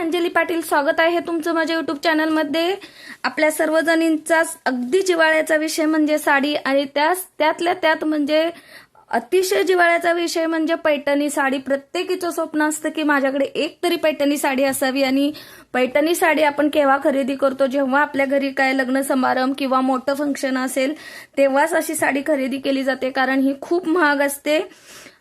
अंजली पाटील स्वागत आहे तुमचं माझ्या युट्यूब चॅनलमध्ये आपल्या सर्वजणींचा अगदी जिवाळ्याचा विषय म्हणजे साडी आणि त्यास त्यातल्या त्यात म्हणजे अतिशय जिवाळ्याचा विषय म्हणजे पैठणी साडी. प्रत्येकीचं स्वप्न असतं की माझ्याकडे एक तरी पैठणी साडी असावी आणि पैठणी साडी आपण केव्हा खरेदी करतो? जेव्हा आपल्या घरी काय लग्न समारंभ किंवा मोठं फंक्शन असेल तेव्हाच अशी साडी खरेदी केली जाते. कारण ही खूप महाग असते.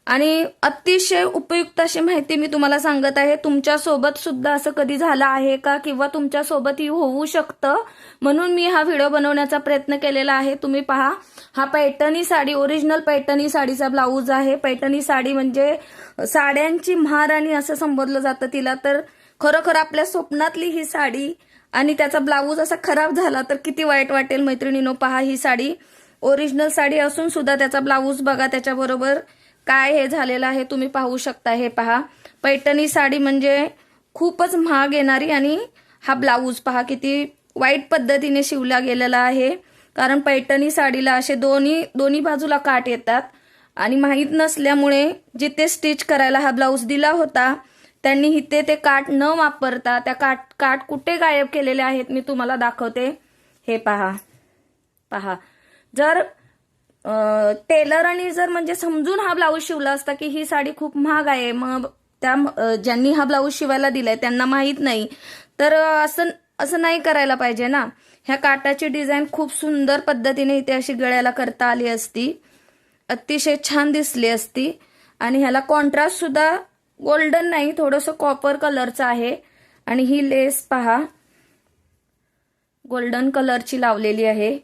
आणि अतिशय उपयुक्त अशी माहिती मी तुम्हाला सांगत आहे. तुमच्यासोबत सुद्धा असं कधी झालं आहे का? किंवा तुमच्या सोबतही होऊ शकतं. म्हणून मी हा व्हिडिओ बनवण्याचा प्रयत्न केलेला आहे. तुम्ही पहा. हा पैठणी साडी ओरिजिनल पैठणी साडीचा ब्लाऊज आहे. पैठणी साडी म्हणजे साड्यांची महाराणी असं संबोधलं जातं तिला. तर खरोखर आपल्या स्वप्नातली ही साडी आणि त्याचा ब्लाऊज असा खराब झाला तर किती वाईट वाटेल मैत्रिणीनो. पहा ही साडी ओरिजिनल साडी असून सुद्धा त्याचा ब्लाऊज बघा त्याच्याबरोबर. काय हे झालेलं आहे तुम्ही पाहू शकता हे पहा. पैठणी साडी म्हणजे खूपच महाग येणारी आणि हा ब्लाऊज पहा किती वाईट पद्धतीने शिवला गेलेला आहे. कारण पैठणी साडीला असे दोन्ही दोन्ही बाजूला काट येतात. आणि माहीत नसल्यामुळे जिथे स्टिच करायला हा ब्लाऊज दिला होता त्यांनी इथे ते काट न वापरता त्या काट काट कुठे गायब केलेले आहेत मी तुम्हाला दाखवते. हे पहा पहा. जर टेलरांनी जर म्हणजे समजून हा ब्लाऊज शिवला असता की ही साडी खूप महाग आहे मग त्या ज्यांनी हा ब्लाऊज शिवायला दिलाय त्यांना माहीत नाही. तर असं असं नाही करायला पाहिजे ना. ह्या काटाची डिझाईन खूप सुंदर पद्धतीने इथे अशी गळ्याला करता आली असती. अतिशय छान दिसली असती. आणि ह्याला कॉन्ट्रास्ट सुद्धा गोल्डन नाही थोडंसं कॉपर कलरचं आहे. आणि ही लेस पहा. गोल्डन कलरची लावलेली आहे.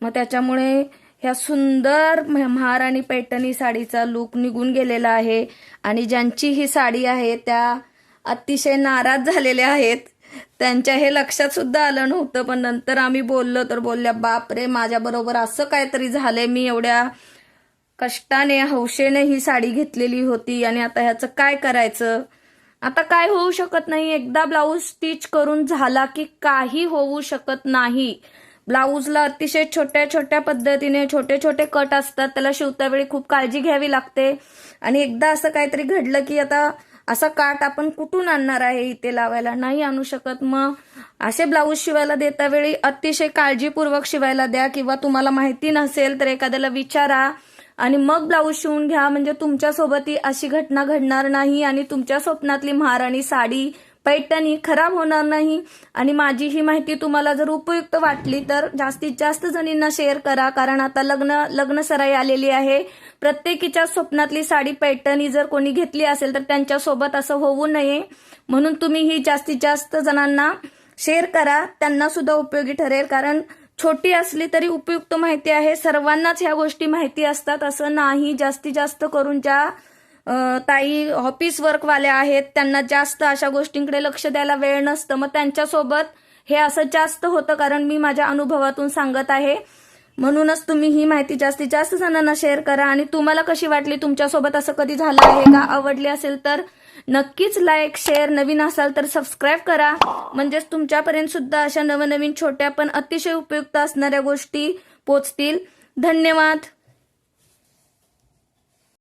मग त्याच्यामुळे ह्या सुंदर महाराणी पैठणी साडीचा लुक निघून गेलेला आहे. आणि ज्यांची ही साडी आहे त्या अतिशय नाराज झालेल्या आहेत. त्यांच्या हे लक्षात सुद्धा आलं नव्हतं पण नंतर आम्ही बोललो तर बोलल्या बापरे रे माझ्याबरोबर असं काहीतरी झालंय. मी एवढ्या कष्टाने हौशेने ही साडी घेतलेली होती. आणि आता ह्याचं काय करायचं? आता काय होऊ शकत नाही? एकदा ब्लाऊज स्टिच करून झाला की काही होऊ शकत नाही. ब्लाऊजला अतिशय छोट्या छोट्या पद्धतीने छोटे छोटे कट असतात. त्याला शिवता वेळी खूप काळजी घ्यावी लागते. आणि एकदा असं काहीतरी घडलं की आता असा काट आपण कुठून आणणार आहे इथे लावायला? नाही आणू शकत. मग असे ब्लाऊज शिवायला देता वेळी अतिशय काळजीपूर्वक शिवायला द्या किंवा तुम्हाला माहिती नसेल तर एखाद्याला विचारा. आणि मग ब्लाऊज शिवून घ्या. म्हणजे तुमच्यासोबतही अशी घटना घडणार नाही आणि तुमच्या स्वप्नातली महाराणी साडी पैठणी खराब होणार नाही. आणि माझी ही माहिती तुम्हाला जर उपयुक्त वाटली तर जास्तीत जास्त जणींना शेअर करा. कारण आता लग्न लग्न सराई आलेली आहे. प्रत्येकीच्या स्वप्नातली साडी पैठणी जर कोणी घेतली असेल तर त्यांच्यासोबत असं होऊ नये. म्हणून तुम्ही ही जास्तीत जास्त जणांना शेअर करा. त्यांना सुद्धा उपयोगी ठरेल. कारण छोटी असली तरी उपयुक्त माहिती आहे. सर्वांनाच ह्या गोष्टी माहिती असतात. असं नाही. जास्तीत जास्त करून ज्या ताई ऑफिस वर्कवाल्या आहेत त्यांना जास्त अशा गोष्टींकडे लक्ष द्यायला वेळ नसतं. मग त्यांच्यासोबत हे असं जास्त होतं कारण मी माझ्या अनुभवातून सांगत आहे. म्हणूनच तुम्ही ही माहिती जास्तीत जास्त जणांना शेअर करा आणि तुम्हाला कशी वाटली? तुमच्यासोबत असं कधी झालं आहे का? आवडली असेल तर नक्कीच लाईक शेअर नवीन असाल तर सबस्क्राईब करा. म्हणजेच तुमच्यापर्यंत सुद्धा अशा नवनवीन छोट्या पण अतिशय उपयुक्त असणाऱ्या गोष्टी पोचतील. धन्यवाद.